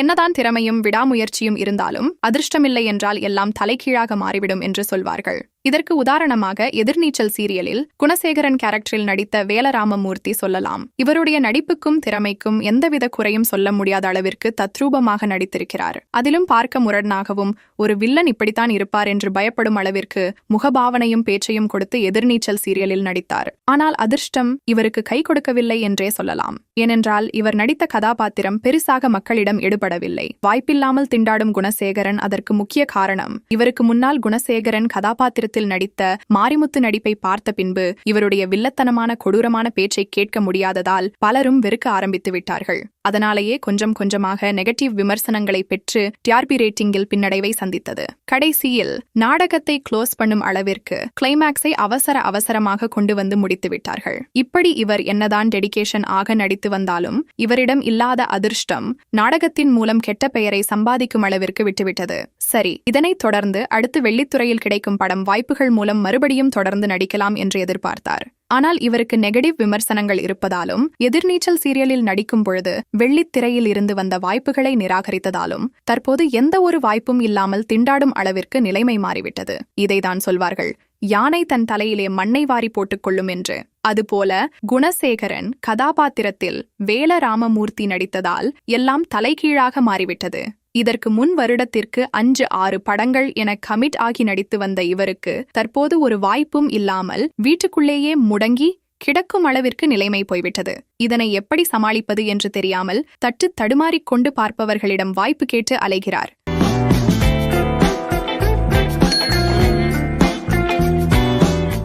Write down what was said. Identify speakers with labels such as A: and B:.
A: என்னதான் திறமையும் விடாமுயற்சியும் இருந்தாலும் அதிர்ஷ்டமில்லை என்றால் எல்லாம் தலைகீழாக மாறிவிடும் என்று சொல்வார்கள். இதற்கு உதாரணமாக எதிர்நீச்சல் சீரியலில் குணசேகரன் கேரக்டரில் நடித்த வேலராமமூர்த்தி சொல்லலாம். இவருடைய நடிப்புக்கும் திறமைக்கும் எந்தவித குறையும் சொல்ல முடியாத அளவிற்கு தத்ரூபமாக நடித்திருக்கிறார். அதிலும் பார்க்க முரணாகவும் ஒரு வில்லன் இப்படித்தான் இருப்பார் என்று பயப்படும் அளவிற்கு முகபாவனையும் பேச்சையும் கொடுத்து எதிர்நீச்சல் சீரியலில் நடித்தார். ஆனால் அதிர்ஷ்டம் இவருக்கு கை கொடுக்கவில்லை என்றே சொல்லலாம். ஏனென்றால் இவர் நடித்த கதாபாத்திரம் பெருசாக மக்களிடம் ஈடுபடவில்லை வாய்ப்பில்லாமல் திண்டாடும் குணசேகரன் அதற்கு முக்கிய காரணம் இவருக்கு முன்னால் குணசேகரன் கதாபாத்திரத்தில் நடித்த மாரிமுத்து நடிப்பை பார்த்த பின்பு இவருடைய வில்லத்தனமான கொடூரமான பேச்சை கேட்க முடியாததால் பலரும் வெறுக்க ஆரம்பித்து விட்டார்கள். அதனாலேயே கொஞ்சம் கொஞ்சமாக நெகட்டிவ் விமர்சனங்களை பெற்று டிஆர்பி ரேட்டிங்கில் பின்னடைவை சந்தித்தது. கடைசியில் நாடகத்தை க்ளோஸ் பண்ணும் அளவிற்கு கிளைமேக்ஸை அவசர அவசரமாக கொண்டு வந்து முடித்து விட்டார்கள். இப்படி இவர் என்னதான் டெடிகேஷன் ஆக நடித்து வந்தாலும் இவரிடம் இல்லாத அதிர்ஷ்டம் நாடகத்தின் மூலம் கெட்ட பெயரை சம்பாதிக்கும் அளவிற்கு விட்டுவிட்டது. சரி இதனைத் தொடர்ந்து அடுத்து வெள்ளித்துறையில் கிடைக்கும் படம் வாய்ப்புகள் மூலம் மறுபடியும் தொடர்ந்து நடிக்கலாம் என்று எதிர்பார்த்தார். ஆனால் இவருக்கு நெகட்டிவ் விமர்சனங்கள் இருப்பதாலும் எதிர்நீச்சல் சீரியலில் நடிக்கும் பொழுது வெள்ளித்திரையில் இருந்து வந்த வாய்ப்புகளை நிராகரித்ததாலும் தற்போது எந்த ஒரு வாய்ப்பும் இல்லாமல் திண்டாடும் அளவிற்கு நிலைமை மாறிவிட்டது. இதைதான் சொல்வார்கள் யானை தன் தலையிலே மண்ணை வாரி போட்டுக்கொள்ளும் என்று. அதுபோல குணசேகரன் கதாபாத்திரத்தில் வேலராமமூர்த்தி நடித்ததால் எல்லாம் தலைகீழாக மாறிவிட்டது. இதற்கு முன் வருடத்திற்கு அஞ்சு ஆறு படங்கள் என கமிட் ஆகி நடித்து வந்த இவருக்கு தற்போது ஒரு வாய்ப்பும் இல்லாமல் வீட்டுக்குள்ளேயே முடங்கி கிடக்கும் அளவிற்கு நிலைமை போய்விட்டது. இதனை எப்படி சமாளிப்பது என்று தெரியாமல் தட்டு தடுமாறிக் கொண்டு பார்ப்பவர்களிடம் வாய்ப்பு கேட்டு அலைகிறார்.